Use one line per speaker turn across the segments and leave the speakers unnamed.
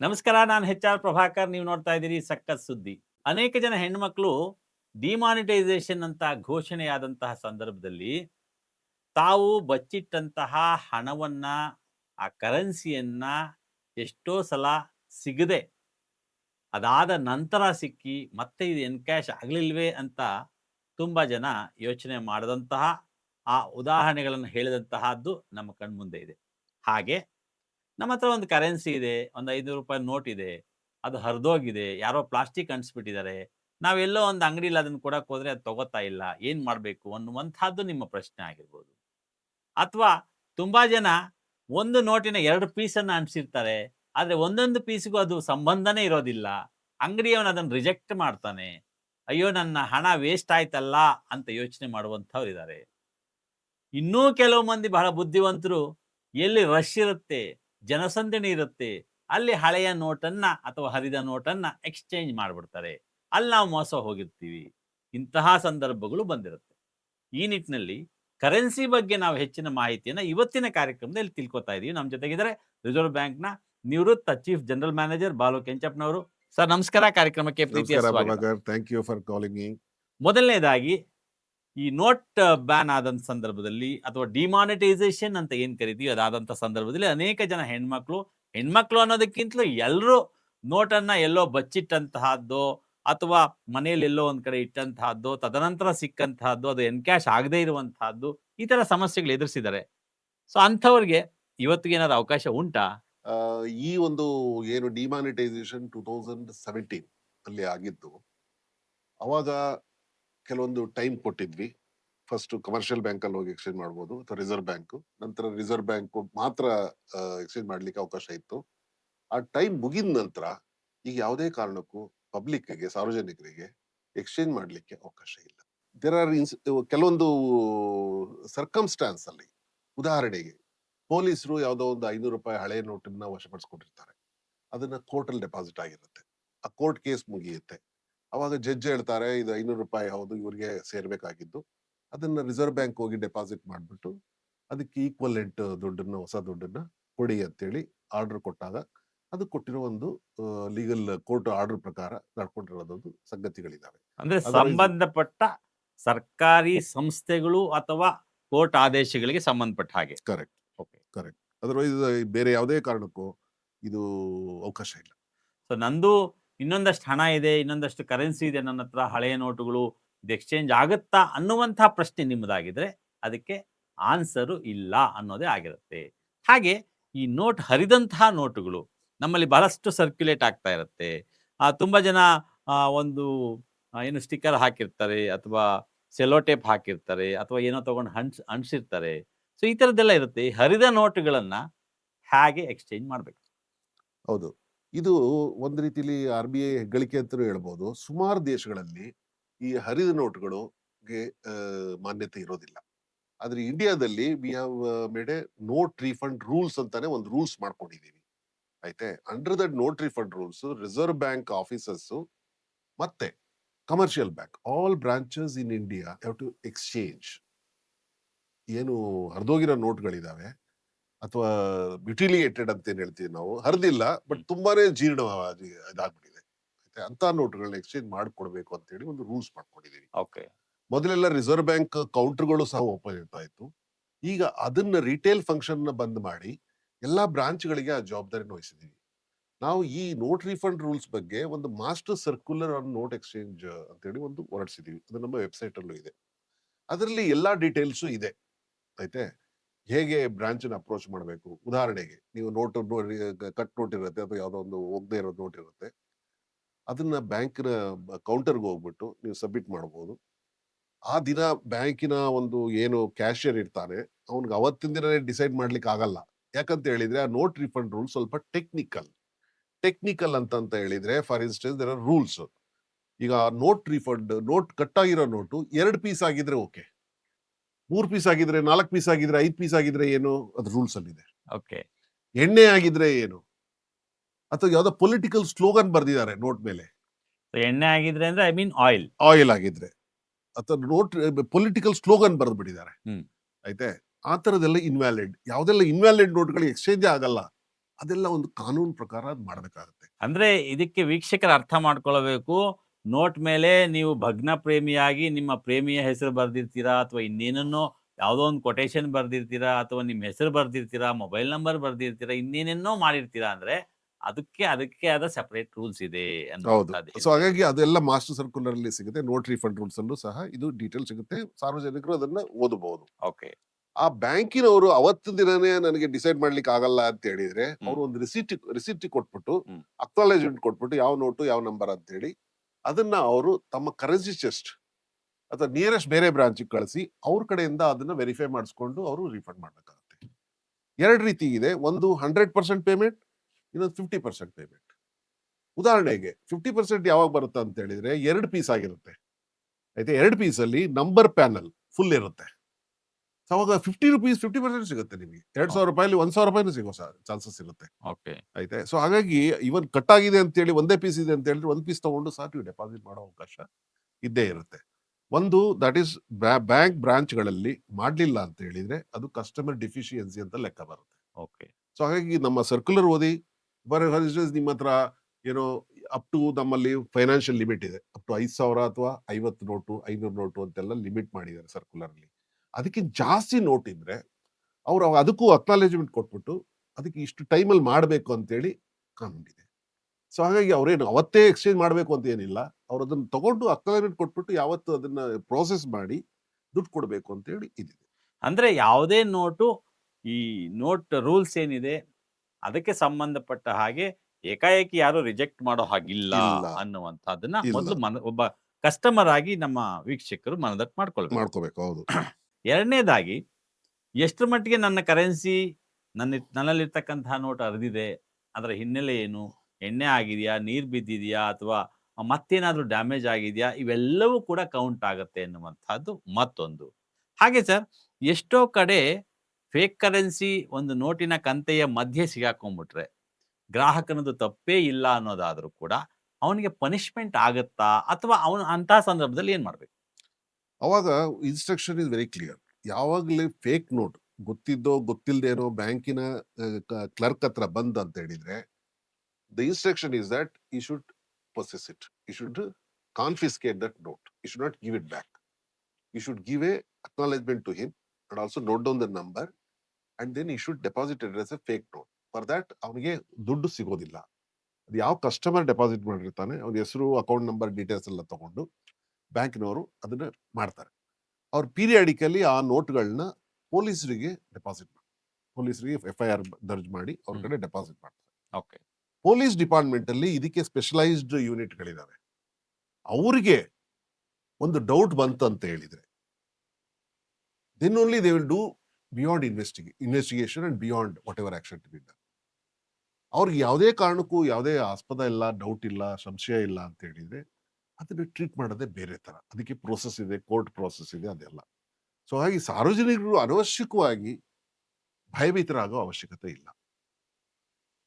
ನಮಸ್ಕಾರ, ನಾನು H R Prabhakar, ನೀವು ನೋಡ್ತಾ ಇದ್ದೀರಿ ಸಕ್ಕತ್ ಸುದ್ದಿ. ಅನೇಕ ಜನ ಹೆಣ್ಮಕ್ಳು ಡಿಮಾನಿಟೈಸೇಷನ್ ಅಂತ ಘೋಷಣೆಯಾದಂತಹ ಸಂದರ್ಭದಲ್ಲಿ ತಾವು ಬಚ್ಚಿಟ್ಟಂತಹ ಹಣವನ್ನ, ಆ ಕರೆನ್ಸಿಯನ್ನ ಎಷ್ಟೋ ಸಲ ಸಿಗದೆ, ಅದಾದ ನಂತರ ಸಿಕ್ಕಿ ಮತ್ತೆ ಇದು ಎನ್ಕ್ಯಾಶ್ ಆಗಲಿಲ್ವೇ ಅಂತ ತುಂಬ ಜನ ಯೋಚನೆ ಮಾಡಿದಂತಹ, ಆ ಉದಾಹರಣೆಗಳನ್ನು ಹೇಳಿದಂತಹದ್ದು ನಮ್ಮ ಕಣ್ಮುಂದೆ ಇದೆ. ಹಾಗೆ ನಮ್ಮ ಹತ್ರ ಒಂದು ಕರೆನ್ಸಿ ಇದೆ, ಒಂದು ಐನೂರು ರೂಪಾಯಿ ನೋಟ್ ಇದೆ, ಅದು ಹರಿದೋಗಿದೆ, ಯಾರೋ ಪ್ಲಾಸ್ಟಿಕ್ ಅಂಟಿಸ್ಬಿಟ್ಟಿದ್ದಾರೆ, ನಾವೆಲ್ಲೋ ಒಂದು ಅಂಗಡಿಲಿ ಅದನ್ನ ಕೊಡಕ್ಕೆ ಹೋದ್ರೆ ಅದು ತಗೋತಾ ಇಲ್ಲ, ಏನು ಮಾಡಬೇಕು ಅನ್ನುವಂಥದ್ದು ನಿಮ್ಮ ಪ್ರಶ್ನೆ ಆಗಿರ್ಬೋದು. ಅಥವಾ ತುಂಬಾ ಜನ ಒಂದು ನೋಟಿನ ಎರಡು ಪೀಸನ್ನು ಅಂಟಿಸಿರ್ತಾರೆ, ಆದರೆ ಒಂದೊಂದು ಪೀಸ್ಗೂ ಅದು ಸಂಬಂಧನೇ ಇರೋದಿಲ್ಲ, ಅಂಗಡಿಯವನು ಅದನ್ನು ರಿಜೆಕ್ಟ್ ಮಾಡ್ತಾನೆ, ಅಯ್ಯೋ ನನ್ನ ಹಣ ವೇಸ್ಟ್ ಆಯ್ತಲ್ಲ ಅಂತ ಯೋಚನೆ ಮಾಡುವಂಥವ್ರು ಇದ್ದಾರೆ. ಇನ್ನೂ ಕೆಲವು ಮಂದಿ ಬಹಳ ಬುದ್ಧಿವಂತರು, ಎಲ್ಲಿ ರಶ್ ಇರುತ್ತೆ? ಜನಸಂದಣಿ ಇರುತ್ತೆ. ಅಲ್ಲಿ ಹಳೆಯ ನೋಟನ್ನ ಅಥವಾ ಹರಿದ ನೋಟನ್ನ ಎಕ್ಸ್ಚೇಂಜ್ ಮಾಡಿಬಿಡ್ತಾರೆ. ಅಲ್ಲಿ ನಾವು ಮೋಸ ಹೋಗಿರ್ತೀವಿ. ಇಂತಹ ಸಂದರ್ಭಗಳು ಬಂದಿರುತ್ತೆ. ಈ ನಿಟ್ಟಿನಲ್ಲಿ ಕರೆನ್ಸಿ ಬಗ್ಗೆ ನಾವು ಹೆಚ್ಚಿನ ಮಾಹಿತಿಯನ್ನ ಇವತ್ತಿನ ಕಾರ್ಯಕ್ರಮದಲ್ಲಿ ತಿಳ್ಕೊತಾ ಇದೀವಿ. ನಮ್ಮ ಜೊತೆಗಿದ್ದಾರೆ ರಿಸರ್ವ್ ಬ್ಯಾಂಕ್ನ ನಿವೃತ್ತ ಚೀಫ್ ಜನರಲ್ ಮ್ಯಾನೇಜರ್ ಬಾಲು ಕೆಂಚಪ್ಪನವರು. ಸರ್ ನಮಸ್ಕಾರ. ಕಾರ್ಯಕ್ರಮಕ್ಕೆ ಪ್ರೀತಿಯ ಸ್ವಾಗತ.
ಥ್ಯಾಂಕ್ ಯು ಫಾರ್ ಕಾಲಿಂಗ್
ಮೊದಲನೇದಾಗಿ ಈ ನೋಟ್ ಬ್ಯಾನ್ ಆದಂತ ಸಂದರ್ಭದಲ್ಲಿ ಅಥವಾ ಡಿಮಾನಿಟೈಸೇಷನ್ ಅಂತ ಏನ್ ಕರಿತೀವಿ, ಅದಾದಂತ ಸಂದರ್ಭದಲ್ಲಿ ಅನೇಕ ಜನ ಹೆಣ್ಮಕ್ಳು ಹೆಣ್ಮಕ್ಳು ಅನ್ನೋದಕ್ಕಿಂತಲೂ ಎಲ್ಲರೂ ನೋಟನ್ನ ಎಲ್ಲೋ ಬಚ್ಚಿಟ್ಟಂತಹದ್ದು ಅಥವಾ ಮನೆಯಲ್ಲಿ ಎಲ್ಲೋ ಒಂದ್ ಕಡೆ ಇಟ್ಟಂತಹದ್ದು, ತದನಂತರ ಸಿಕ್ಕಂತಹದ್ದು, ಅದು ಎನ್ಕ್ಯಾಶ್ ಆಗದೇ ಇರುವಂತಹದ್ದು ಈ ತರ ಸಮಸ್ಯೆಗಳು ಎದುರಿಸಿದ್ದಾರೆ. ಸೊ, ಅಂಥವ್ರಿಗೆ ಇವತ್ತಿಗೆ ಏನಾದ್ರು ಅವಕಾಶ ಉಂಟಾ?
ಈ ಒಂದು ಏನು ಡಿಮಾನಿಟೈಸೇಷನ್ ಟೂ ತೌಸಂಡ್ ಸೆವೆಂಟೀನ್ ಅಲ್ಲಿ ಆಗಿದ್ದು, ಅವಾಗ ಕೆಲವೊಂದು ಟೈಮ್ ಕೊಟ್ಟಿದ್ವಿ. ಫಸ್ಟ್ ಕಮರ್ಷಿಯಲ್ ಬ್ಯಾಂಕ್ ಅಲ್ಲಿ ಹೋಗಿ ಎಕ್ಸ್ಚೇಂಜ್ ಮಾಡ್ಬೋದು ಅಥವಾ ರಿಸರ್ವ್ ಬ್ಯಾಂಕ್. ನಂತರ ರಿಸರ್ವ್ ಬ್ಯಾಂಕ್ ಮಾತ್ರ ಎಕ್ಸ್ಚೇಂಜ್ ಮಾಡ್ಲಿಕ್ಕೆ ಅವಕಾಶ ಇತ್ತು. ಆ ಟೈಮ್ ಮುಗಿದ ನಂತರ ಈಗ ಯಾವುದೇ ಕಾರಣಕ್ಕೂ ಪಬ್ಲಿಕ್ಗೆ ಸಾರ್ವಜನಿಕರಿಗೆ ಎಕ್ಸ್ಚೇಂಜ್ ಮಾಡಲಿಕ್ಕೆ ಅವಕಾಶ ಇಲ್ಲ. ದೇರ್ ಆರ್ ಇನ್ಸ್ ಕೆಲವೊಂದು ಸರ್ಕಮ್ಸ್ಟಾನ್ಸ್ ಅಲ್ಲಿ ಉದಾಹರಣೆಗೆ ಪೊಲೀಸರು ಯಾವುದೋ ಒಂದು ಐನೂರು ರೂಪಾಯಿ ಹಳೆ ನೋಟನ್ನ ವಶಪಡಿಸ್ಕೊಂಡಿರ್ತಾರೆ ಅದನ್ನ ಕೋರ್ಟ್ ಅಲ್ಲಿ ಡೆಪಾಸಿಟ್ ಆಗಿರುತ್ತೆ. ಆ ಕೋರ್ಟ್ ಕೇಸ್ ಮುಗಿಯುತ್ತೆ. ಅವಾಗ ಜಡ್ಜ್ ಹೇಳ್ತಾರೆ ಇದು ಐನೂರು ರೂಪಾಯಿ ಹೌದು ಇವ್ರಿಗೆ ಸೇರ್ಬೇಕಾಗಿದ್ದು. ಅದನ್ನ ರಿಸರ್ವ್ ಬ್ಯಾಂಕ್ ಹೋಗಿ ಡೆಪಾಸಿಟ್ ಮಾಡ್ಬಿಟ್ಟು ಅದಕ್ಕೆ ಈಕ್ವಲೆಂಟ್ ದುಡ್ಡನ್ನ ಹೊಸ ದುಡ್ಡನ್ನ ಕೊಡಿ ಅಂತೇಳಿ ಆರ್ಡರ್ ಕೊಟ್ಟಾಗ ಅದು ಕೊಟ್ಟಿರೋ ಒಂದು ಲೀಗಲ್ ಕೋರ್ಟ್ ಆರ್ಡರ್ ಪ್ರಕಾರ ನಡ್ಕೊಂಡಿರೋದೊಂದು ಸಂಗತಿಗಳಿದಾವೆ.
ಅಂದ್ರೆ ಸಂಬಂಧಪಟ್ಟ ಸರ್ಕಾರಿ ಸಂಸ್ಥೆಗಳು ಅಥವಾ ಕೋರ್ಟ್ ಆದೇಶಗಳಿಗೆ ಸಂಬಂಧಪಟ್ಟ ಹಾಗೆ?
Correct
okay. ಕರೆಕ್ಟ್.
ಅದರ್ವೈಸ್ ಬೇರೆ ಯಾವುದೇ ಕಾರಣಕ್ಕೂ ಇದು ಅವಕಾಶ ಇಲ್ಲ.
ಸೊ ನಂದು ಇನ್ನೊಂದಷ್ಟು ಹಣ ಇದೆ, ಇನ್ನೊಂದಷ್ಟು ಕರೆನ್ಸಿ ಇದೆ ನನ್ನ ಹತ್ರ, ಹಳೆಯ ನೋಟುಗಳು, ಇದು ಎಕ್ಸ್ಚೇಂಜ್ ಆಗುತ್ತಾ ಅನ್ನುವಂಥ ಪ್ರಶ್ನೆ ನಿಮ್ಮದಾಗಿದ್ರೆ ಅದಕ್ಕೆ ಆನ್ಸರು ಇಲ್ಲ ಅನ್ನೋದೇ ಆಗಿರುತ್ತೆ. ಹಾಗೆ ಈ ನೋಟ್ ಹರಿದಂತಹ ನೋಟುಗಳು ನಮ್ಮಲ್ಲಿ ಬಹಳಷ್ಟು ಸರ್ಕ್ಯುಲೇಟ್ ಆಗ್ತಾ ಇರುತ್ತೆ. ತುಂಬಾ ಜನ ಒಂದು ಏನು ಸ್ಟಿಕ್ಕರ್ ಹಾಕಿರ್ತಾರೆ ಅಥವಾ ಸೆಲೋಟೇಪ್ ಹಾಕಿರ್ತಾರೆ ಅಥವಾ ಏನೋ ತಗೊಂಡು ಹಂಚ್ ಅಂಟಿಸಿರ್ತಾರೆ ಸೊ ಈ ಥರದ್ದೆಲ್ಲ ಇರುತ್ತೆ. ಹರಿದ ನೋಟುಗಳನ್ನ ಹೇಗೆ ಎಕ್ಸ್ಚೇಂಜ್ ಮಾಡಬೇಕು?
ಹೌದು. ಇದು ಒಂದು ರೀತಿಲಿ ಆರ್ ಬಿ ಐ ಹೆಗ್ಗಳಿಕೆ ಅಂತಲೂ ಹೇಳ್ಬೋದು. ಸುಮಾರು ದೇಶಗಳಲ್ಲಿ ಈ ಹರಿದ ನೋಟ್ಗಳಿಗೆ ಮಾನ್ಯತೆ ಇರೋದಿಲ್ಲ. ಆದ್ರೆ ಇಂಡಿಯಾದಲ್ಲಿ we have made a note refund rules ಅಂತಾನೆ ಒಂದು ರೂಲ್ಸ್ ಮಾಡ್ಕೊಂಡಿದ್ದೀವಿ ಆಯ್ತೆ? Under that note refund rules, reserve bank officers ಮತ್ತೆ commercial bank, all branches in India have to exchange. ಏನು ಹರಿದೋಗಿರೋ ನೋಟ್ಗಳಿದಾವೆ. ಅಥವಾ ಮ್ಯುಟಿಲಿಯೇಟೆಡ್ ಅಂತ ಏನ್ ಹೇಳ್ತೀವಿ ನಾವು ಹರಿದಿಲ್ಲ ಬಟ್ ತುಂಬಾನೇ ಜೀರ್ಣ ಇದಾಗ್ಬಿಟ್ಟಿದೆ. ಅಂತ ನೋಟ್ಗಳನ್ನ ಎಕ್ಸ್ಚೇಂಜ್ ಮಾಡ್ಕೊಡ್ಬೇಕು ಅಂತ ಹೇಳಿ ಒಂದು ರೂಲ್ಸ್ ಮಾಡ್ಕೊಂಡಿದೀವಿ
ಓಕೆ.
ಮೊದಲೆಲ್ಲ ರಿಸರ್ವ್ ಬ್ಯಾಂಕ್ ಕೌಂಟರ್ಗಳು ಸಹ ಓಪನ್ ಇರ್ತಾ ಇತ್ತು ಈಗ ಅದನ್ನ ರಿಟೇಲ್ ಫಂಕ್ಷನ್ನ ಬಂದ್ ಮಾಡಿ ಎಲ್ಲಾ ಬ್ರಾಂಚ್ಗಳಿಗೆ ಆ ಜವಾಬ್ದಾರಿನ ವಹಿಸಿದೀವಿ ನಾವು ಈ ನೋಟ್ ರೀಫಂಡ್ ರೂಲ್ಸ್ ಬಗ್ಗೆ ಒಂದು master circular on note exchange ಅಂತೇಳಿ ಒಂದು ಹೊರಡಿಸಿದೀವಿ. ಅದು ನಮ್ಮ ವೆಬ್ಸೈಟ್ ಅಲ್ಲೂ ಇದೆ. ಅದರಲ್ಲಿ ಎಲ್ಲಾ ಡೀಟೇಲ್ಸು ಇದೆ. ಆಯ್ತೆ? ಹೇಗೆ ಬ್ರಾಂಚನ್ನು ಅಪ್ರೋಚ್ ಮಾಡಬೇಕು? ಉದಾಹರಣೆಗೆ, ನೀವು ನೋಟ್ ಕಟ್ ನೋಟ್ ಇರುತ್ತೆ ಅಥವಾ ಯಾವುದೋ ಒಂದು ಹೋಗದೆ ಇರೋದು ನೋಟ್ ಇರುತ್ತೆ. ಅದನ್ನ ಬ್ಯಾಂಕ್ನ ಕೌಂಟರ್ಗೆ ಹೋಗ್ಬಿಟ್ಟು ನೀವು ಸಬ್ಮಿಟ್ ಮಾಡಬಹುದು ಆ ದಿನ ಬ್ಯಾಂಕಿನ ಒಂದು ಏನು ಕ್ಯಾಶಿಯರ್ ಇರ್ತಾನೆ, ಅವನಿಗೆ ಅವತ್ತಿನ ದಿನನೇ ಡಿಸೈಡ್ ಮಾಡ್ಲಿಕ್ಕೆ ಆಗಲ್ಲ. ಯಾಕಂತ ಹೇಳಿದ್ರೆ, ಆ ನೋಟ್ ರಿಫಂಡ್ ರೂಲ್ ಸ್ವಲ್ಪ ಟೆಕ್ನಿಕಲ್ ಟೆಕ್ನಿಕಲ್ ಅಂತ ಅಂತ ಹೇಳಿದ್ರೆ for instance there are rules ಈಗ ನೋಟ್ ರಿಫಂಡ್ ನೋಟ್ ಕಟ್ ಆಗಿರೋ ನೋಟು ಎರಡು ಪೀಸ್ ಆಗಿದ್ರೆ ಓಕೆ ಮೂರ್ ಪೀಸ್ ಆಗಿದ್ರೆ ನಾಲ್ಕು ಪೀಸ್ ಆಗಿದ್ರೆ ಐದ್ ಪೀಸ್ ಆಗಿದ್ರೆ ಏನು? ಅದು ರೂಲ್ಸ್ ಅಲ್ಲಿ ಇದೆ
ಓಕೆ
ಎಣ್ಣೆ ಆಗಿದ್ರೆ ಏನು? ಅಥವಾ ಯಾವ್ದೋ ಪೊಲಿಟಿಕಲ್ ಸ್ಲೋಗನ್ ಬರ್ದಿದ್ದಾರೆ ನೋಟ್ ಮೇಲೆ.
ಎಣ್ಣೆ ಆಗಿದ್ರೆ ಅಂದ್ರೆ ಐ ಮೀನ್ ಆಯಿಲ್
ಆಯಿಲ್ ಆಗಿದ್ರೆ. ಅಥವಾ ನೋಟ್ ಪೊಲಿಟಿಕಲ್ ಸ್ಲೋಗನ್ ಬರೆದು ಬಿಟ್ಟಿದ್ದಾರೆ. ಆಯ್ತೆ? ಆ ತರದೆಲ್ಲ ಇನ್ವ್ಯಾಲಿಡ್ ಯಾವ್ದೆಲ್ಲ ಇನ್ವ್ಯಾಲಿಡ್ ನೋಟ್ಗಳು ಎಕ್ಸ್ಚೇಂಜ್ ಆಗಲ್ಲ ಅದೆಲ್ಲ ಒಂದು ಕಾನೂನು ಪ್ರಕಾರ ಮಾಡ್ಬೇಕಾಗತ್ತೆ.
ಅಂದ್ರೆ ಇದಕ್ಕೆ ವೀಕ್ಷಕರು ಅರ್ಥ ಮಾಡ್ಕೊಳ್ಬೇಕು. ನೋಟ್ ಮೇಲೆ ನೀವು ಭಗ್ನ ಪ್ರೇಮಿಯಾಗಿ ನಿಮ್ಮ ಪ್ರೇಮಿಯ ಹೆಸರು ಬರೆದಿರ್ತೀರಾ ಅಥವಾ ಇನ್ನೇನನ್ನೋ ಯಾವುದೋ ಒಂದು ಕೊಟೇಶನ್ ಬರೆದಿರ್ತೀರಾ ಅಥವಾ ನಿಮ್ಮ ಹೆಸರು ಬರೆದಿರ್ತೀರಾ ಮೊಬೈಲ್ ನಂಬರ್ ಬರೆದಿರ್ತೀರಾ ಇನ್ನೇನೇನೋ ಮಾಡಿರ್ತೀರಾ ಅಂದ್ರೆ ಅದಕ್ಕೆ ಅದಕ್ಕೆ ಆದ ಸಪರೇಟ್ ರೂಲ್ಸ್ ಇದೆ
ಹೌದು. ಸೊ ಹಾಗಾಗಿ ಅದೆಲ್ಲ ಮಾಸ್ಟರ್ ಸರ್ಕ್ಯುಲರ್ ಅಲ್ಲಿ ಸಿಗುತ್ತೆ. ನೋಟ್ ರಿಫಂಡ್ ರೂಲ್ಸ್ ಅಲ್ಲೂ ಸಹ ಇದು ಡೀಟೇಲ್ ಸಿಗುತ್ತೆ. ಸಾರ್ವಜನಿಕರು ಅದನ್ನ ಓದಬಹುದು.
ಓಕೆ
ಆ ಬ್ಯಾಂಕಿನವರು ಅವತ್ತು ದಿನನೇ ನನಗೆ ಡಿಸೈಡ್ ಮಾಡ್ಲಿಕ್ಕೆ ಆಗಲ್ಲ ಅಂತ ಹೇಳಿದ್ರೆ. ಅವರು ಒಂದು ರಿಸಿಟ್ ರಿಸಿಟ್ ಕೊಟ್ಬಿಟ್ಟು. ಅಕ್ನಾಲೇಜ್ಮೆಂಟ್ ಕೊಟ್ಬಿಟ್ಟು ಯಾವ ನೋಟು ಯಾವ ನಂಬರ್ ಅಂತ ಹೇಳಿ ಅದನ್ನ ಅವರು ತಮ್ಮ ಕರೆನ್ಸಿ ಚೆಸ್ಟ್ ಅಥವಾ ನಿಯರೆಸ್ಟ್ ಬೇರೆ ಬ್ರಾಂಚಿಗೆ ಕಳಿಸಿ, ಅವ್ರ ಕಡೆಯಿಂದ ಅದನ್ನ ವೆರಿಫೈ ಮಾಡಿಸ್ಕೊಂಡು ಅವರು ರಿಫಂಡ್ ಮಾಡಬೇಕಾಗುತ್ತೆ. ಎರಡು ರೀತಿ ಇದೆ. ಒಂದು ಹಂಡ್ರೆಡ್ ಪರ್ಸೆಂಟ್ ಪೇಮೆಂಟ್ ಇನ್ನೊಂದು ಫಿಫ್ಟಿ ಪರ್ಸೆಂಟ್ ಪೇಮೆಂಟ್ ಉದಾಹರಣೆಗೆ ಫಿಫ್ಟಿ ಪರ್ಸೆಂಟ್ ಯಾವಾಗ ಬರುತ್ತೆ ಅಂತ ಹೇಳಿದ್ರೆ, ಎರಡು ಪೀಸ್ ಆಗಿರುತ್ತೆ. ಆಯ್ತಾ? ಎರಡು ಪೀಸ್ ಅಲ್ಲಿ ನಂಬರ್ ಪ್ಯಾನಲ್ ಫುಲ್ ಇರುತ್ತೆ. ಅವಾಗ ಫಿಫ್ಟಿ ರುಪೀಸ್ ಫಿಫ್ಟಿ ಪರ್ಸೆಂಟ್ ಸಿಗುತ್ತೆ ನಿಮಗೆ. ಎರಡ್ ಸಾವಿರ ರೂಪಾಯಿ ಒಂದ್ ಸಾವಿರ ರೂಪಾಯಿನೂ ಸಿಗೋ ಚಾನ್ಸಸ್ ಇರುತ್ತೆ
ಓಕೆ
ಆಯ್ತಾ? ಸೊ ಹಾಗಾಗಿ ಇವನ್ ಕಟ್ ಆಗಿದೆ ಅಂತ ಹೇಳಿ ಒಂದೇ ಪೀಸ್ ಇದೆ ಅಂತ ಹೇಳಿದ್ರೆ ಒಂದ್ ಪೀಸ್ ತಗೊಂಡು ಸಾಕು ನೀವು ಡೆಪಾಸಿಟ್ ಮಾಡೋ ಅವಕಾಶ ಇದ್ದೇ ಇರುತ್ತೆ. ಒಂದು ದಟ್ ಈಸ್ ಬ್ಯಾಂಕ್ ಬ್ರಾಂಚ್ಗಳಲ್ಲಿ ಮಾಡ್ಲಿಲ್ಲ ಅಂತ ಹೇಳಿದ್ರೆ ಅದು ಕಸ್ಟಮರ್ ಡಿಫಿಷಿಯನ್ಸಿ ಅಂತ ಲೆಕ್ಕ ಬರುತ್ತೆ.
ಓಕೆ
ಸೊ ಹಾಗಾಗಿ ನಮ್ಮ ಸರ್ಕ್ಯುಲರ್ ಓದಿ ಬರ ನಿಮ್ಮ ಹತ್ರ ಏನೋ ಅಪ್ ಟು ನಮ್ಮಲ್ಲಿ ಫೈನಾನ್ಷಿಯಲ್ ಲಿಮಿಟ್ ಇದೆ. ಅಪ್ ಟು ಐದು ಸಾವಿರ ಅಥವಾ ಐವತ್ತು ನೋಟು ಐನೂರು ನೋಟು ಅಂತೆಲ್ಲ ಲಿಮಿಟ್ ಮಾಡಿದ್ದಾರೆ ಸರ್ಕ್ಯುಲರ್ ಅಲ್ಲಿ. ಅದಕ್ಕೆ ಜಾಸ್ತಿ ನೋಟ್ ಇದ್ರೆ ಅವರು ಅವ- ಅದಕ್ಕೂ ಅಕ್ನಾಲೇಜ್ಮೆಂಟ್ ಕೊಟ್ಬಿಟ್ಟು ಅದಕ್ಕೆ ಇಷ್ಟು ಟೈಮಲ್ಲಿ ಮಾಡಬೇಕು ಅಂತೇಳಿ ಕಾನೂನಿದೆ ಸೊ ಹಾಗಾಗಿ ಅವ್ರೇನು ಅವತ್ತೇ ಎಕ್ಸ್ಚೇಂಜ್ ಮಾಡಬೇಕು ಅಂತ ಏನಿಲ್ಲ. ಅವ್ರು ಅದನ್ನ ತಗೊಂಡು ಅಕ್ನಾಲೇಜ್ಮೆಂಟ್ ಕೊಟ್ಬಿಟ್ಟು ಯಾವತ್ತು ಅದನ್ನ ಪ್ರೋಸೆಸ್ ಮಾಡಿ ದುಡ್ಡು ಕೊಡಬೇಕು ಅಂತೇಳಿ ಇದಿದೆ.
ಅಂದ್ರೆ ಯಾವುದೇ ನೋಟು ಈ ನೋಟ್ ರೂಲ್ಸ್ ಏನಿದೆ ಅದಕ್ಕೆ ಸಂಬಂಧಪಟ್ಟ ಹಾಗೆ ಏಕಾಏಕಿ ಯಾರು ರಿಜೆಕ್ಟ್ ಮಾಡೋ ಹಾಗಿಲ್ಲ. ಅನ್ನುವಂಥದ್ದನ್ನ ಮೊದಲು ಮನ ಒಬ್ಬ ಕಸ್ಟಮರ್ ಆಗಿ ನಮ್ಮ ವೀಕ್ಷಕರು ಮನದಟ್ಟು ಮಾಡ್ಕೊಳ್ಬೇಕು.
ಮಾಡ್ಕೋಬೇಕು ಹೌದು.
ಎರಡನೇದಾಗಿ, ಎಷ್ಟರ ಮಟ್ಟಿಗೆ ನನ್ನ ಕರೆನ್ಸಿ ನನ್ನ ನನ್ನಲ್ಲಿರ್ತಕ್ಕಂತಹ ನೋಟ್ ಅರಿದಿದೆ ಅದರ ಹಿನ್ನೆಲೆ ಏನು? ಎಣ್ಣೆ ಆಗಿದೆಯಾ? ನೀರು ಬಿದ್ದಿದೆಯಾ? ಅಥವಾ ಮತ್ತೇನಾದರೂ ಡ್ಯಾಮೇಜ್ ಆಗಿದೆಯಾ? ಇವೆಲ್ಲವೂ ಕೂಡ ಕೌಂಟ್ ಆಗುತ್ತೆ ಎನ್ನುವಂಥದ್ದು ಮತ್ತೊಂದು. ಹಾಗೆ ಸರ್, ಎಷ್ಟೋ ಕಡೆ ಫೇಕ್ ಕರೆನ್ಸಿ ಒಂದು ನೋಟಿನ ಕಂತೆಯ ಮಧ್ಯೆ ಸಿಗಾಕೊಂಡ್ಬಿಟ್ರೆ ಗ್ರಾಹಕನದು ತಪ್ಪೇ ಇಲ್ಲ ಅನ್ನೋದಾದರೂ ಕೂಡ, ಅವನಿಗೆ ಪನಿಷ್ಮೆಂಟ್ ಆಗುತ್ತಾ? ಅಥವಾ ಅವನು ಅಂತಹ ಸಂದರ್ಭದಲ್ಲಿ ಏನು ಮಾಡ್ಬೇಕು
ಅವಾಗ ಇನ್ಸ್ಟ್ರಕ್ಷನ್ ಇಸ್ ವೆರಿ ಕ್ಲಿಯರ್ ಯಾವಾಗಲೇ ಫೇಕ್ ನೋಟ್ ಗೊತ್ತಿದ್ದೋ ಗೊತ್ತಿಲ್ಲದೇನೋ ಬ್ಯಾಂಕಿನ ಕ್ಲರ್ಕ್ ಹತ್ರ ಬಂದ್ ಅಂತ ಹೇಳಿದ್ರೆ the instruction is that he should possess it he should confiscate that note he should not give it back you should give a acknowledgement to him and also note down the number and then he should deposit address a fake note for that ಅವನಿಗೆ ದುಡ್ಡು ಸಿಗೋದಿಲ್ಲ. ಅದು ಯಾವ customer deposit ಮಾಡಿರ್ತಾನೆ, ಅವ್ನ ಹೆಸರು account number details ಎಲ್ಲ ತಗೊಂಡು ಬ್ಯಾಂಕಿನವರು ಅದನ್ನ ಮಾಡ್ತಾರೆ. ಅವ್ರು ಪೀರಿಯಾಡಿಕಲಿ ಆ ನೋಟ್ಗಳನ್ನ ಪೊಲೀಸರಿಗೆ ಡೆಪಾಸಿಟ್ ಮಾಡ್ತಾರೆ ಪೊಲೀಸರಿಗೆ ಎಫ್ ಐ ಆರ್ ದರ್ಜ್ ಮಾಡಿ ಅವ್ರ ಕಡೆ ಡೆಪಾಸಿಟ್ ಮಾಡ್ತಾರೆ.
ಓಕೆ.
ಪೊಲೀಸ್ ಡಿಪಾರ್ಟ್ಮೆಂಟ್ ಅಲ್ಲಿ ಇದಕ್ಕೆ ಸ್ಪೆಷಲೈಸ್ಡ್ ಯೂನಿಟ್ಗಳಿದಾವೆ. ಅವರಿಗೆ ಒಂದು ಡೌಟ್ ಬಂತು ಅಂತ ಹೇಳಿದ್ರೆ then only they will do beyond investigate investigation and beyond whatever action to be done. ಅವ್ರಿಗೆ ಯಾವುದೇ ಕಾರಣಕ್ಕೂ ಯಾವುದೇ ಆಸ್ಪದ ಇಲ್ಲ ಡೌಟ್ ಇಲ್ಲ ಸಂಶಯ ಇಲ್ಲ ಅಂತ ಹೇಳಿದ್ರೆ ಅದನ್ನ ಟ್ರೀಟ್ ಮಾಡೋದೇ ಬೇರೆ ತರ ಅದಕ್ಕೆ ಪ್ರೋಸೆಸ್ ಇದೆ, ಕೋರ್ಟ್ ಪ್ರೋಸೆಸ್ ಇದೆ, ಅದೆಲ್ಲ. ಸೊ ಹಾಗಾಗಿ ಸಾರ್ವಜನಿಕರು ಅನವಶ್ಯಕವಾಗಿ ಭಯಭೀತರಾಗೋ ಅವಶ್ಯಕತೆ ಇಲ್ಲ.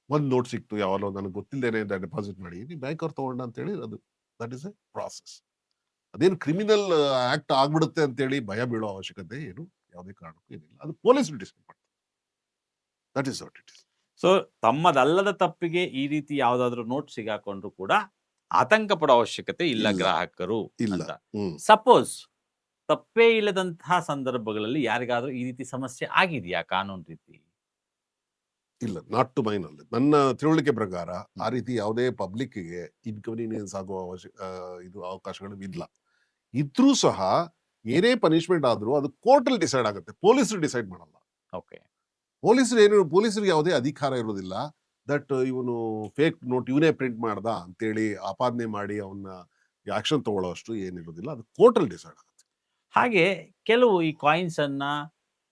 ಒಂದು ನೋಟ್ ಸಿಕ್ತು ಯಾವಾಗಲೋ ನನಗೆ ಗೊತ್ತಿಲ್ಲದೇನೆ ಡೆಪಾಸಿಟ್ ಮಾಡಿ ಬ್ಯಾಂಕ್ ಅವ್ರು ತಗೊಂಡ ಅಂತ ಹೇಳಿ ಅದು, ದಟ್ ಇಸ್ ಎ ಪ್ರಾಸೆಸ್. ಅದೇನು ಕ್ರಿಮಿನಲ್ ಆಕ್ಟ್ ಆಗ್ಬಿಡುತ್ತೆ ಅಂತೇಳಿ ಭಯ ಬೀಳೋ ಅವಶ್ಯಕತೆ ಏನು, ಯಾವುದೇ ಕಾರಣಕ್ಕೂ ಏನಿಲ್ಲ. ಅದು ಪೊಲೀಸ್ ಡಿಸೈಡ್ ಮಾಡ್ತಾರೆ. That is what it is.
So, ತಮ್ಮದಲ್ಲದ ತಪ್ಪಿಗೆ ಈ ರೀತಿ ಯಾವುದಾದ್ರೂ ನೋಟ್ ಸಿಗಾಕೊಂಡ್ರು ಕೂಡ ಆತಂಕ ಪಡೋ ಅವಶ್ಯಕತೆ ಇಲ್ಲ
ಇಲ್ಲ.
ಗ್ರಾಹಕರು
ಇಲ್ಲ.
ಅಂತ.
ಹ್ಮ್.
ಸಪೋಸ್ ತಪ್ಪೇ ಇಲ್ಲದಂತಹ ಸಂದರ್ಭಗಳಲ್ಲಿ ಯಾರಿಗಾದ್ರೂ ಈ ರೀತಿ ಸಮಸ್ಯೆ ಆಗಿದೆಯಾ ಕಾನೂನು ರೀತಿ?
ಇಲ್ಲ ನಾಟ್ ಟು ಮೈ ನಾಲೆಜ್ ನನ್ನ ತಿಳುವಳಿಕೆ ಪ್ರಕಾರ ಆ ರೀತಿ ಯಾವುದೇ ಪಬ್ಲಿಕ್ಗೆ ಇನ್ಕನ್ವೀನಿಯನ್ಸ್ ಆಗುವ ಅವಶ್ಯ ಆ, ಇದು ಅವಕಾಶಗಳು ಇಲ್ಲ ಇದ್ರೂ ಸಹ ಏನೇ ಪನಿಷ್ಮೆಂಟ್ ಆದ್ರೂ ಅದು ಕೋರ್ಟಲ್ಲಿ ಡಿಸೈಡ್ ಆಗುತ್ತೆ. ಪೊಲೀಸರು ಡಿಸೈಡ್ ಮಾಡಲ್ಲ.
ಓಕೆ
ಪೊಲೀಸರು ಏನು ಪೊಲೀಸರಿಗೆ ಯಾವುದೇ ಅಧಿಕಾರ ಇರೋದಿಲ್ಲ ದಟ್ ಇವನು ಫೇಕ್ ನೋಟ್ ಇವನೇ ಪ್ರಿಂಟ್ ಮಾಡ್ದ ಅಂತೇಳಿ ಆಪಾದನೆ ಮಾಡಿ ಅವನ್ನ ಆಕ್ಷನ್ ತಗೊಳ್ಳೋಷ್ಟು ಏನಿರೋದಿಲ್ಲ. ಅದು ಕೋರ್ಟಲ್ಲಿ ಡಿಸೈಡ್ ಆಗುತ್ತೆ.
ಹಾಗೆ ಕೆಲವು ಈ ಕಾಯಿನ್ಸ್ ಅನ್ನ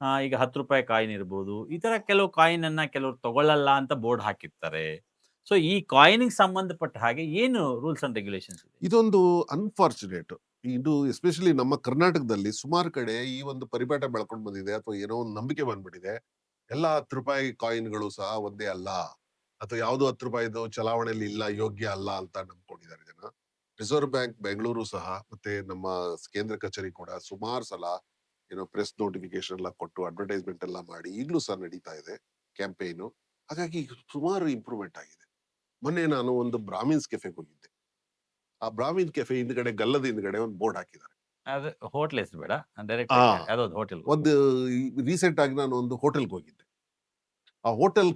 ಆ, ಈಗ ಹತ್ತು ರೂಪಾಯಿ ಕಾಯಿನ್ ಇರ್ಬೋದು ಈ ತರ ಕೆಲವು ಕಾಯಿನ್ ಅನ್ನ ಕೆಲವರು ತಗೊಳ್ಳಲ್ಲ ಅಂತ ಬೋರ್ಡ್ ಹಾಕಿರ್ತಾರೆ. ಸೊ ಈ ಕಾಯಿನಿಗೆ ಸಂಬಂಧಪಟ್ಟ ಹಾಗೆ ಏನು ರೂಲ್ಸ್ ಅಂಡ್ ರೆಗ್ಯುಲೇಷನ್ಸ್ ಇದೆ?
ಇದೊಂದು ಅನ್ಫಾರ್ಚುನೇಟ್. ಇದು ಎಸ್ಪೆಷಲಿ ನಮ್ಮ ಕರ್ನಾಟಕದಲ್ಲಿ ಸುಮಾರು ಕಡೆ ಈ ಒಂದು ಪರಿಪಾಠ ಬೆಳ್ಕೊಂಡು ಬಂದಿದೆ ಅಥವಾ ಏನೋ ಒಂದು ನಂಬಿಕೆ ಬಂದ್ಬಿಟ್ಟಿದೆ. ಎಲ್ಲ ಹತ್ತು ರೂಪಾಯಿ ಕಾಯಿನ್ಗಳು ಸಹ ಒಂದೇ ಅಲ್ಲ. ಅಥವಾ ಯಾವ್ದು ಹತ್ತು ರೂಪಾಯಿದು ಚಲಾವಣೆಯಲ್ಲಿ ಇಲ್ಲ ಯೋಗ್ಯ ಅಲ್ಲ ಅಂತ ನಂಬ್ಕೊಂಡಿದ್ದಾರೆ ಜನ. ರಿಸರ್ವ್ ಬ್ಯಾಂಕ್ ಬೆಂಗಳೂರು ಸಹ ಮತ್ತೆ ನಮ್ಮ ಕೇಂದ್ರ ಕಚೇರಿ ಕೂಡ ಸುಮಾರು ಸಲ ಏನೋ ಪ್ರೆಸ್ ನೋಟಿಫಿಕೇಶನ್ ಎಲ್ಲ ಕೊಟ್ಟು ಅಡ್ವರ್ಟೈಸ್ಮೆಂಟ್ ಎಲ್ಲ ಮಾಡಿ ಈಗಲೂ ಸಹ ನಡೀತಾ ಇದೆ ಕ್ಯಾಂಪೇನು ಹಾಗಾಗಿ ಸುಮಾರು ಇಂಪ್ರೂವ್ಮೆಂಟ್ ಆಗಿದೆ. ಮೊನ್ನೆ ನಾನು ಒಂದು ಬ್ರಾಹ್ಮಿನ್ಸ್ ಕೆಫೆಗೆ ಹೋಗಿದ್ದೆ. ಆ ಬ್ರಾಹ್ಮಿನ್ ಕೆಫೆ ಹಿಂದ್ಗಡೆ ಗಲ್ಲದ ಹಿಂದ್ಗಡೆ ಒಂದು ಬೋರ್ಡ್ ಹಾಕಿದ್ದಾರೆ.
ಹೋಟೆಲ್ ಬೇಡ
ಒಂದು ರೀಸೆಂಟ್ ಆಗಿ ನಾನು ಒಂದು ಹೋಟೆಲ್ಗೆ ಹೋಗಿದ್ದೆ. ಆ ಹೋಟೆಲ್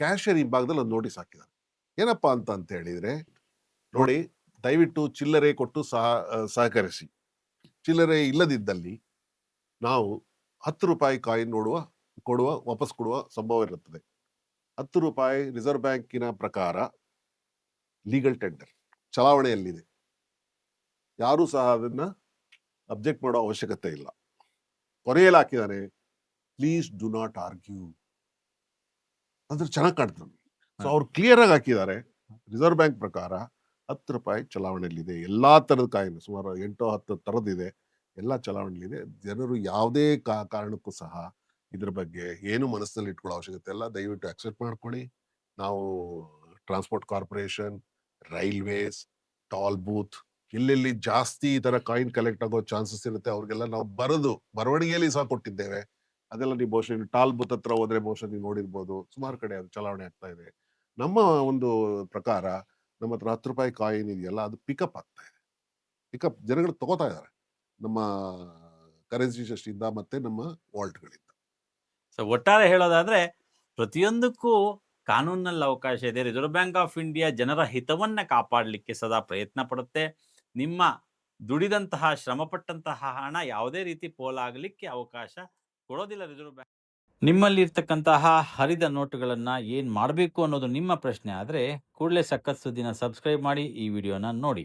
ಕ್ಯಾಶಿಯರ್ ಹಿಂಭಾಗದಲ್ಲಿ ಒಂದು ನೋಟಿಸ್ ಹಾಕಿದ್ದಾರೆ. ಏನಪ್ಪ ಅಂತ ಅಂತ ಹೇಳಿದ್ರೆ ನೋಡಿ ದಯವಿಟ್ಟು ಚಿಲ್ಲರೆ ಕೊಟ್ಟು ಸಹ ಸಹಕರಿಸಿ. ಚಿಲ್ಲರೆ ಇಲ್ಲದಿದ್ದಲ್ಲಿ ನಾವು ಹತ್ತು ರೂಪಾಯಿ ಕಾಯಿನ್ ನೋಡುವ ಕೊಡುವ ವಾಪಸ್ ಕೊಡುವ ಸಂಭವ ಇರುತ್ತದೆ. ಹತ್ತು ರೂಪಾಯಿ ರಿಸರ್ವ್ ಬ್ಯಾಂಕಿನ ಪ್ರಕಾರ ಲೀಗಲ್ ಟೆಂಡರ್ ಚಲಾವಣೆಯಲ್ಲಿದೆ. ಯಾರೂ ಸಹ ಅದನ್ನು ಅಬ್ಜೆಕ್ಟ್ ಮಾಡೋ ಅವಶ್ಯಕತೆ ಇಲ್ಲ. ಕೊನೆಯಲ್ಲಿ ಹಾಕಿದ್ದಾರೆ ಪ್ಲೀಸ್ ಡು ನಾಟ್ ಆರ್ಗ್ಯೂ ಅಂದ್ರೆ ಚೆನ್ನಾಗಿ ಕಾಣ್ತದೆ. ನಮ್ಗೆ ಸೊ ಅವ್ರು ಕ್ಲಿಯರ್ ಆಗಿ ಹಾಕಿದ್ದಾರೆ. ರಿಸರ್ವ್ ಬ್ಯಾಂಕ್ ಪ್ರಕಾರ ಹತ್ತು ರೂಪಾಯಿ ಚಲಾವಣೆಯಲ್ಲಿದೆ. ಎಲ್ಲ ತರದ ಕಾಯಿನ್ ಸುಮಾರು ಎಂಟು ಹತ್ತು ಥರದಿದೆ ಎಲ್ಲ ಚಲಾವಣೆಯಲ್ಲಿದೆ. ಜನರು ಯಾವುದೇ ಕಾ- ಕಾರಣಕ್ಕೂ ಸಹ ಇದ್ರ ಬಗ್ಗೆ ಏನು ಮನಸ್ಸಿನಲ್ಲಿ ಇಟ್ಕೊಳ್ಳೋ ಅವಶ್ಯಕತೆ ಇಲ್ಲ. ದಯವಿಟ್ಟು ಅಕ್ಸೆಪ್ಟ್ ಮಾಡ್ಕೊಳ್ಳಿ. ನಾವು transport corporation railways toll booth ಎಲ್ಲೆಲ್ಲಿ ಜಾಸ್ತಿ ಈ ಥರ ಕಾಯಿನ್ ಕಲೆಕ್ಟ್ ಆಗೋ ಚಾನ್ಸಸ್ ಇರುತ್ತೆ. ಅವ್ರಿಗೆಲ್ಲ ನಾವು ಬರೆದು ಬರವಣಿಗೆಯಲ್ಲಿ ಸಹ ಕೊಟ್ಟಿದ್ದೇವೆ. ಅದೆಲ್ಲ ನೀವು ಬಹುಶಃ ನೀವು ಟಾಲ್ಬುತ್ ಹತ್ರ ಹೋದ್ರೆ ಬಹುಶಃ ನೀವು ನೋಡಿರ್ಬೋದು. ಸುಮಾರು ಕಡೆ ಅದು ಚಲಾವಣೆ ಆಗ್ತಾ ಇದೆ. ನಮ್ಮ ಒಂದು ಪ್ರಕಾರ ನಮ್ಮ ಹತ್ರ ಹತ್ತು ರೂಪಾಯಿ ಕಾಯಿನ್ ಇದೆಯಲ್ಲ, ಅದು ಪಿಕಪ್ ಆಗ್ತಾ ಇದೆ. ಪಿಕಪ್ ಜನಗಳು ತಗೋತಾ ಇದ್ದಾರೆ. ನಮ್ಮ ಕರೆನ್ಸಿ ಇಂದ ಮತ್ತೆ ನಮ್ಮ ವಾಲ್ಟ್ಗಳಿಂದ.
ಸೊ ಒಟ್ಟಾರೆ ಹೇಳೋದಾದ್ರೆ ಪ್ರತಿಯೊಂದಕ್ಕೂ ಕಾನೂನಲ್ಲಿ ಅವಕಾಶ ಇದೆ. ರಿಸರ್ವ್ ಬ್ಯಾಂಕ್ ಆಫ್ ಇಂಡಿಯಾ ಜನರ ಹಿತವನ್ನ ಕಾಪಾಡಲಿಕ್ಕೆ ಸದಾ ಪ್ರಯತ್ನ ಪಡುತ್ತೆ. ನಿಮ್ಮ ದುಡಿದಂತಹ ಶ್ರಮಪಟ್ಟಂತಹ ಹಣ ಯಾವುದೇ ರೀತಿ ಪೋಲಾಗಲಿಕ್ಕೆ ಅವಕಾಶ ಕೊಡೋದಿಲ್ಲ ರಿಸರ್ವ್ ಬ್ಯಾಂಕ್. ನಿಮ್ಮಲ್ಲಿ ಇರ್ತಕ್ಕಂತಹ ಹರಿದ ನೋಟುಗಳನ್ನ ಏನ್ ಮಾಡಬೇಕು ಅನ್ನೋದು ನಿಮ್ಮ ಪ್ರಶ್ನೆ. ಆದ್ರೆ ಕೂಡಲೇ ಸಖತ್ ಸುದ್ದಿನ ಸಬ್ಸ್ಕ್ರೈಬ್ ಮಾಡಿ ಈ ವಿಡಿಯೋನ ನೋಡಿ.